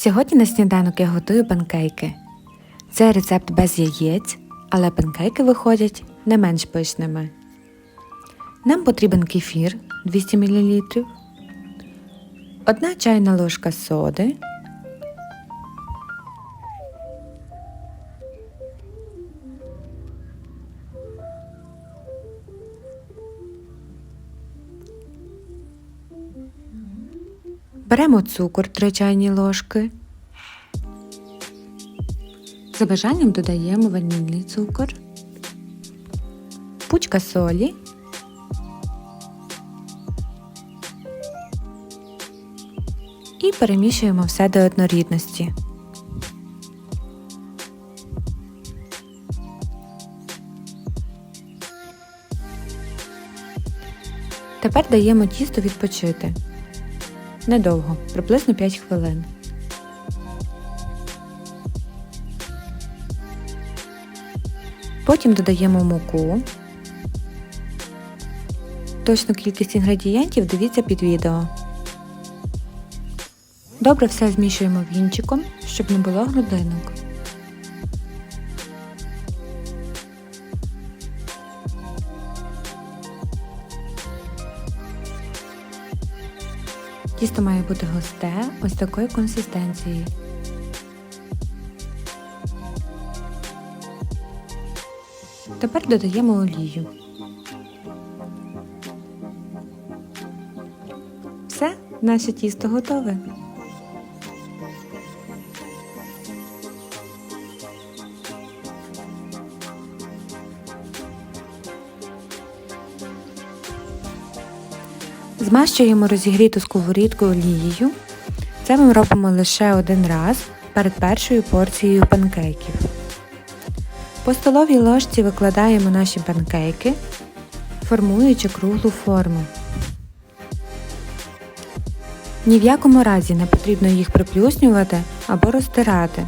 Сьогодні на сніданок я готую панкейки. Це рецепт без яєць, але панкейки виходять не менш пишними. Нам потрібен кефір 200 мл, одна чайна ложка соди, Беремо цукор 3 чайні ложки. За бажанням додаємо ванільний цукор, пучка солі, і перемішуємо все до однорідності. Тепер даємо тісто відпочити. Недовго, приблизно 5 хвилин. Потім додаємо муку. Точну кількість інгредієнтів дивіться під відео. Добре все змішуємо вінчиком, щоб не було грудинок. Тісто має бути густе, ось такої консистенції. Тепер додаємо олію. Все, наше тісто готове. Змащуємо розігріту сковорідку олією. Це ми робимо лише один раз перед першою порцією панкейків. По столовій ложці викладаємо наші панкейки, формуючи круглу форму. Ні в якому разі не потрібно їх приплюснювати або розтирати.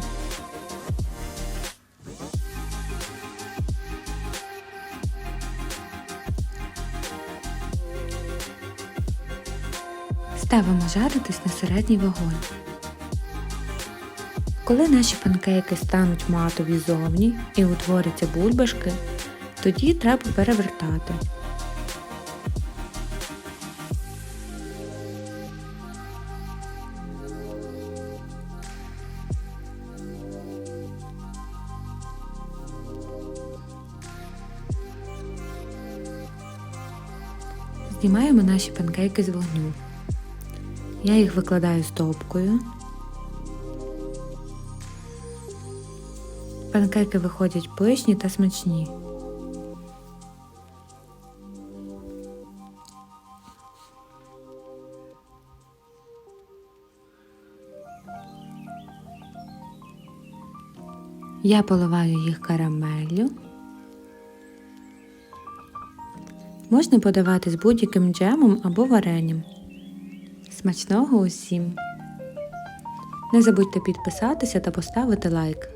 Ставимо жаритись на середній вогонь. Коли наші панкейки стануть матові зовні і утворяться бульбашки, тоді треба перевертати. Знімаємо наші панкейки з вогню. Я їх викладаю стопкою. Панкейки виходять пишні та смачні. Я поливаю їх карамеллю. Можна подавати з будь-яким джемом або варенням. Смачного усім! Не забудьте підписатися та поставити лайк.